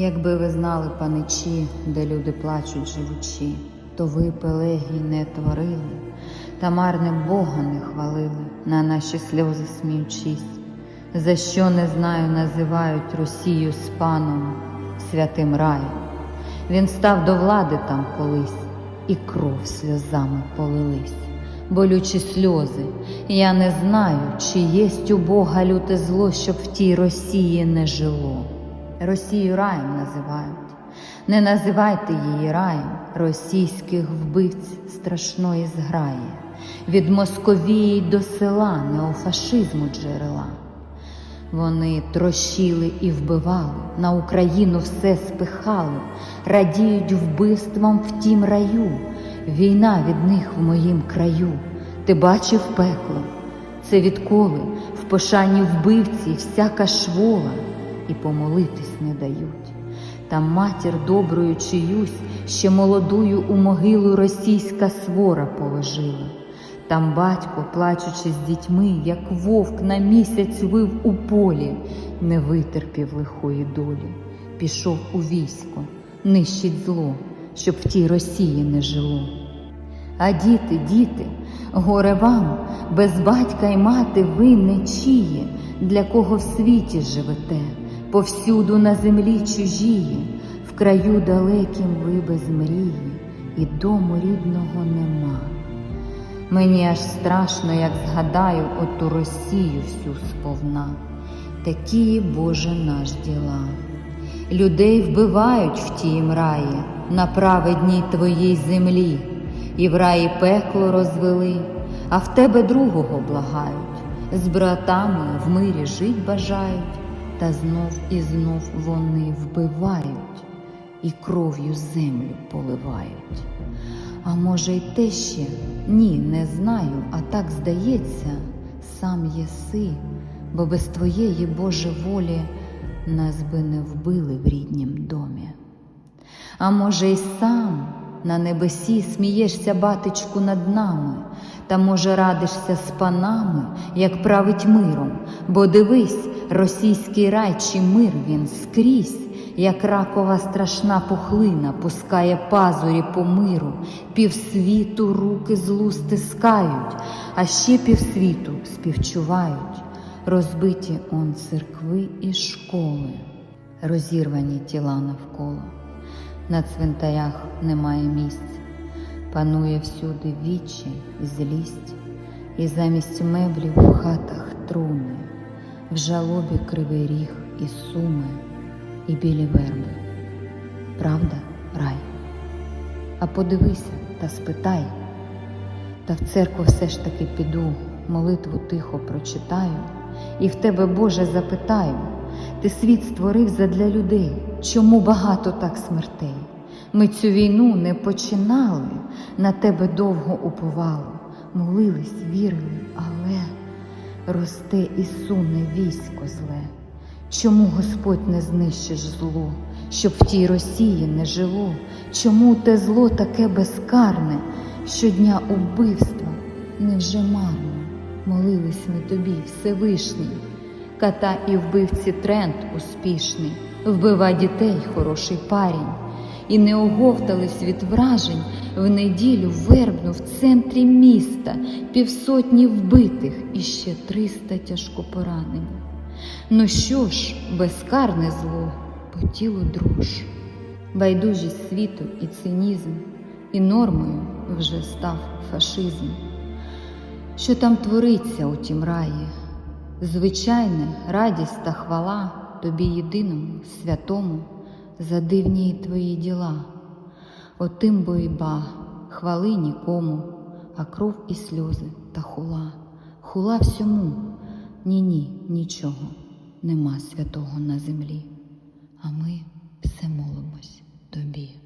Якби ви знали, паничі, де люди плачуть живучі, то ви пелегій не творили, та марним Бога не хвалили, на наші сльози сміючись. За що не знаю, називають Росію з паном святим раєм. Він став до влади там колись, і кров сльозами полились. Болючі сльози, я не знаю, чи єсть у Бога люте зло, щоб в тій Росії не жило. Росію раєм називають. Не називайте її раєм російських вбивць страшної зграї, від Московії до села неофашизму джерела. Вони трощили і вбивали, на Україну все спихали, радіють вбивствам в тім раю, війна від них в моїм краю. Ти бачив пекло? Це відколи в пошані вбивці всяка швола і помолитись не дають. Там матір доброю чиюсь, ще молодую у могилу російська свора положила. Там батько, плачучи з дітьми, як вовк на місяць вив у полі, не витерпів лихої долі, пішов у військо, нищить зло, щоб в тій Росії не жило. А діти, діти, горе вам, без батька й мати ви не чиї, для кого в світі живете, повсюду на землі чужії, в краю далекім ви без мрії, і дому рідного нема. Мені аж страшно, як згадаю оту Росію всю сповна. Такі, Боже, наш діла. Людей вбивають в тім раї на праведній твоїй землі, і в раї пекло розвели, а в тебе другого благають, з братами в мирі жить бажають, та знов і знов вони вбивають і кров'ю землю поливають. А може, й те ще? Ні, не знаю, а так здається, сам єси, бо без твоєї Боже волі нас би не вбили в ріднім домі. А може, й сам на небесі смієшся, батечку, над нами, та може радишся з панами, як править миром, бо дивись, російський рай чи мир він скрізь. Як ракова страшна пухлина пускає пазурі по миру, півсвіту руки злу стискають, а ще півсвіту співчувають, розбиті он церкви і школи, розірвані тіла навколо. На цвинтарях немає місць, панує всюди вічі, злість, і замість меблів в хатах труни, в жалобі кривий ріг і суми і білі верби. Правда, рай? А подивися та спитай, та в церкву все ж таки піду, молитву тихо прочитаю, і в тебе, Боже, запитаю, ти світ створив задля людей, чому багато так смертей? Ми цю війну не починали, на тебе довго уповали, молились, вірили, але росте і суне військо зле. Чому Господь не знищиш зло, щоб в тій Росії не жило? Чому те зло таке безкарне, щодня убивства невже марно? Молились ми тобі, Всевишній, ката і вбивці тренд успішний, вбива дітей хороший парень, і не оговтались від вражень в неділю вербну в центрі міста, півсотні вбитих і ще триста тяжко поранені. Ну що ж, безкарне зло по тілу дрож, байдужість світу і цинізм, і нормою вже став фашизм. Що там твориться у тім раї? Звичайне радість та хвала тобі єдиному, святому, за дивні твої діла. Отим бо і ба, хвали нікому, а кров і сльози та хула, хула всьому. Ні, ні, нічого нема святого на землі, а ми все молимось тобі.